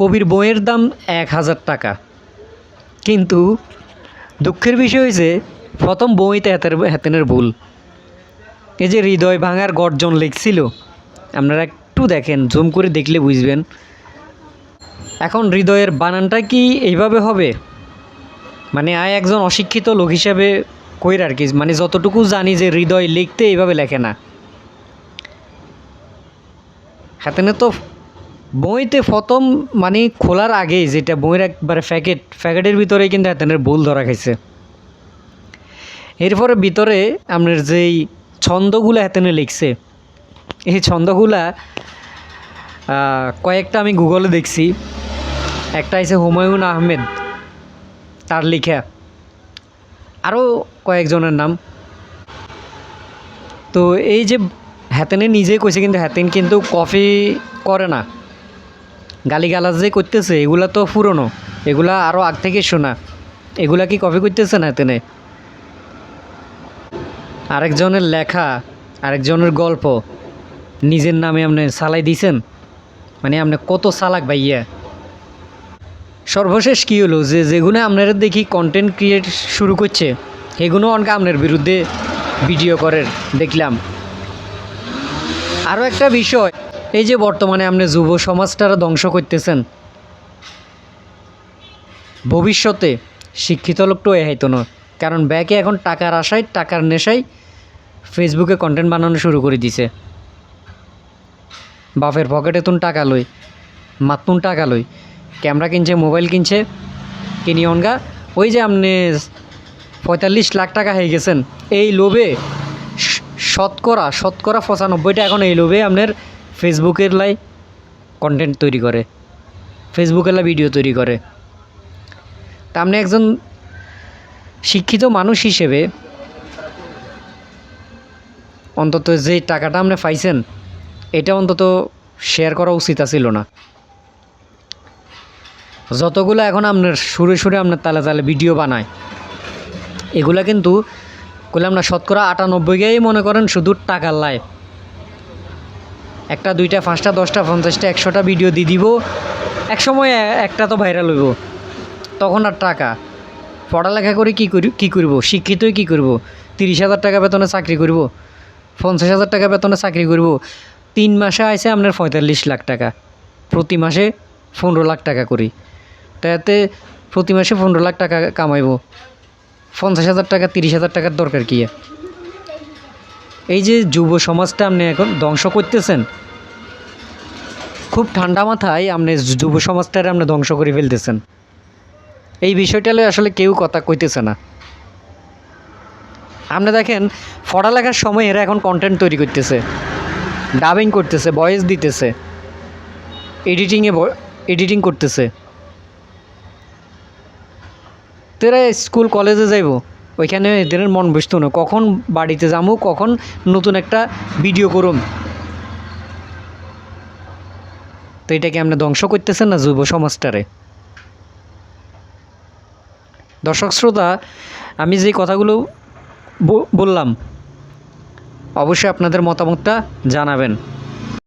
কবির বইয়ের দাম এক হাজার টাকা। কিন্তু দুঃখের বিষয় হয়েছে প্রথম বইতে হাতের হাতেনের ভুল। এই যে হৃদয় ভাঙার গর্জন লিখছিল, আপনারা একটু দেখেন, জুম করে দেখলে বুঝবেন। এখন হৃদয়ের বানানটা কি এইভাবে হবে? মানে আয় একজন অশিক্ষিত লোক হিসাবে কইর আর কি মানে যতটুকু জানি যে হৃদয় লিখতে এইভাবে লেখে না। হাতেনে তো বইতে প্রথম মানে খোলার আগেই যেটা বইয়ের একবারে প্যাকেট, প্যাকেটের ভিতরে কিন্তু হাতেনের ভুল ধরা খাইছে। এরপরে ভিতরে আপনার যেই ছন্দগুলো হাতেনে লিখছে, এই ছন্দগুলা কয়েকটা আমি গুগলে দেখছি। একটা আছে হুমায়ুন আহমেদ, তার লিখা। আরও কয়েকজনের নাম। তো এই যে হ্যাতেনে নিজেই কইছে কিন্তু হ্যাতেন কিন্তু কফি করে না। গালিগালাজ যে করতেছে, এগুলা তো পুরনো। এগুলা আরও আগ থেকে শোনা। এগুলা কি কপি করতেছে না তেনে? আরেকজনের লেখা, আরেকজনের গল্প, নিজের নামে আপনি সালাই দিছেন? মানে আপনি কত সালাক ভাইয়া? সর্বশেষ কী হলো যে, যেগুলো আপনারা দেখি কন্টেন্ট ক্রিয়েট শুরু করছে, সেগুলো অনেক আপনার বিরুদ্ধে ভিডিও করেন দেখলাম। আরও একটা বিষয় এই যে বর্তমানে আপনি যুব সমাজটারা ধ্বংস করতেছেন, ভবিষ্যতে শিক্ষিত লোকটাও এ হইতো না। কারণ ব্যাকে এখন টাকার আশায়, টাকার নেশায় ফেসবুকে কন্টেন্ট বানানো শুরু করে দিছে। বাপের পকেটে তুন টাকা লই মাতুন টাকা লই ক্যামেরা কিনছে মোবাইল কিনছে, কিনি অনগা, ওই যে আপনি পঁয়তাল্লিশ লাখ টাকা হয়ে গেছেন, এই লোভে শতকরা শতকরা পঁচানব্বইটা এখন এই লোভে আপনার ফেসবুকের লাই কন্টেন্ট তৈরি করে, ফেসবুকের লাই ভিডিও তৈরি করে। তা আপনি একজন শিক্ষিত মানুষ হিসেবে অন্তত যে টাকাটা আপনি পাইছেন, এটা অন্তত শেয়ার করা উচিত ছিল না। যতগুলো এখন আপনার সুরে সুরে আপনার তালে তালে ভিডিও বানায়, এগুলা কিন্তু করলাম না, শতকরা আটানব্বইকেই মনে করেন শুধু টাকার লাই। একটা, দুইটা, পাঁচটা, দশটা, পঞ্চাশটা, একশোটা ভিডিও দিয়ে দিব। এক সময় একটা তো ভাইরাল হইব। তখন আর টাকা। পড়ালেখা করে কী করি কী করব? শিক্ষিতই কী করব? তিরিশ হাজার টাকা বেতনে চাকরি করব। পঞ্চাশ হাজার টাকা বেতনে চাকরি করব। তিন মাসে আইসে আপনার পঁয়তাল্লিশ লাখ টাকা। প্রতি মাসে পনেরো লাখ টাকা করি। তাতে প্রতি মাসে পনেরো লাখ টাকা কামাইব। পঞ্চাশ হাজার টাকা, তিরিশ হাজার টাকার দরকার কি? এই যে যুব সমাজটা আপনি এখন ধ্বংস করতেছেন, খুব ঠান্ডা মাথায় আপনি যুব সমাজটারে আপনি ধ্বংস করে ফেলতেছেন। এই বিষয়টা আসলে কেউ কথা কইতেছে না। আপনি দেখেন, পড়ালেখার সময় এরা এখন কন্টেন্ট তৈরি করতেছে ডাবিং করতেছে ভয়েস দিতেছে এডিটিংয়ে এডিটিং করতেছে। তো এরা স্কুল কলেজে যাইব। ওইখানে এদের মন বসতো না। কখন বাড়িতে যাব কখন নতুন একটা ভিডিও করুম। তো এটাকে আপনি ধ্বংস করতেছেন না যুব সমাজটারে? দর্শক শ্রোতা, আমি যে কথাগুলো বললাম, অবশ্যই আপনাদের মতামতটা জানাবেন।